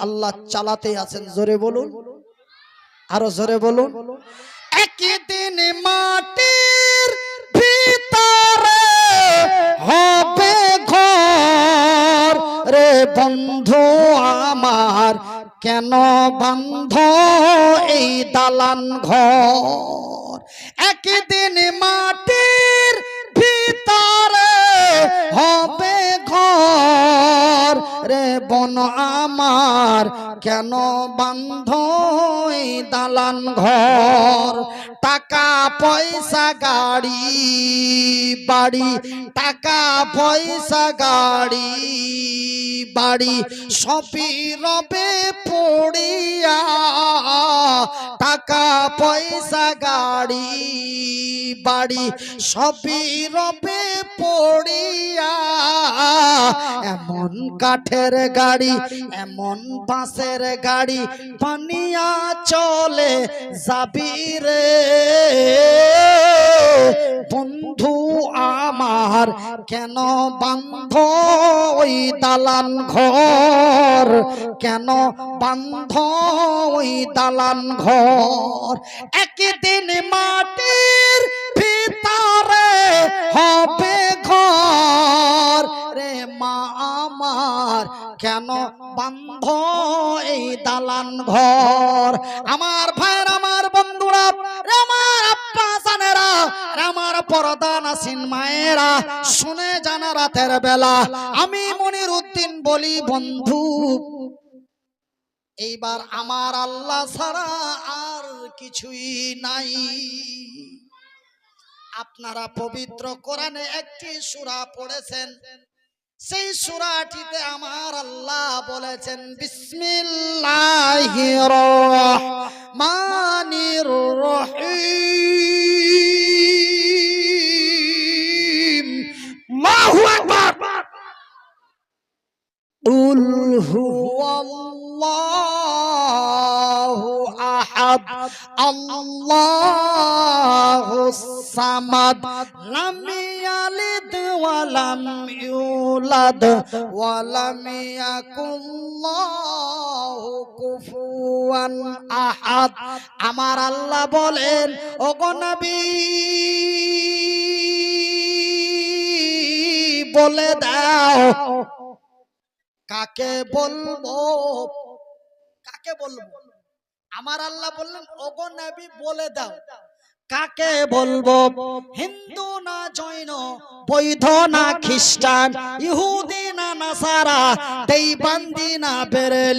আল্লাহ চালাতে আছেন। জোরে বলুন। আরও জোরে বলুন। একদিন মাটির ভিতরে হবে ঘর। রে বন্ধু আমার, কেন বন্ধ এই দালান ঘর? একদিন মাটির বন আমার কেন বান্ধ দালান ঘর? টাকা পয়সা গাড়ি, বাড়ি। টাকা পয়সা গাড়ি, বাড়ি। সবই রবে পড়িয়া। টাকা পয়সা গাড়ি, বাড়ি। সবই রবে পড়িয়া। এমন কাঠের গাড়ি, এমন বাঁশের গাড়ি পানিয়া চলে যাবি রে। বন্ধু আমার, কেন বান্ধ ওই দালান ঘর? কেন বান্ধ ওই দালান ঘর? একদিন মাটির মা আমার, কেন বান্ধ এই দালান ঘর? আমার ভাইয়ের, আমার বন্ধুরা আমার আব্বা জানেরা আমার পরদা নাসিন মায়েরা, শুনে জানা রাতের বেলা, আমি মনির উদ্দিন বলি, বন্ধু, এইবার আমার আল্লাহ ছাড়া আর কিছুই নাই। আপনারা পবিত্র কোরআনে একটি সুরা পড়েছেন সেই সুরাটিতে আমার আল্লাহ বলেছেন বিসমিল্লাহির রহমানির রহিম। আল্লাহু আকবার। উল হুয়াল্লাহু আহাদ আল্লাহুস সামাদ লাম يلد ولم يولد ولم يكن له كفوا أحد আমার আল্লাহ বলেন ওগো নবী বলে দাও কাকে বলবো কাকে বলবো আমার আল্লাহ বললেন ওগো নবী বলে দাও কাকে বলব? হিন্দু না জৈন বৈধ না খ্রিস্টান ইহুদি না নাসারা দেইবান্দি না বেরেলি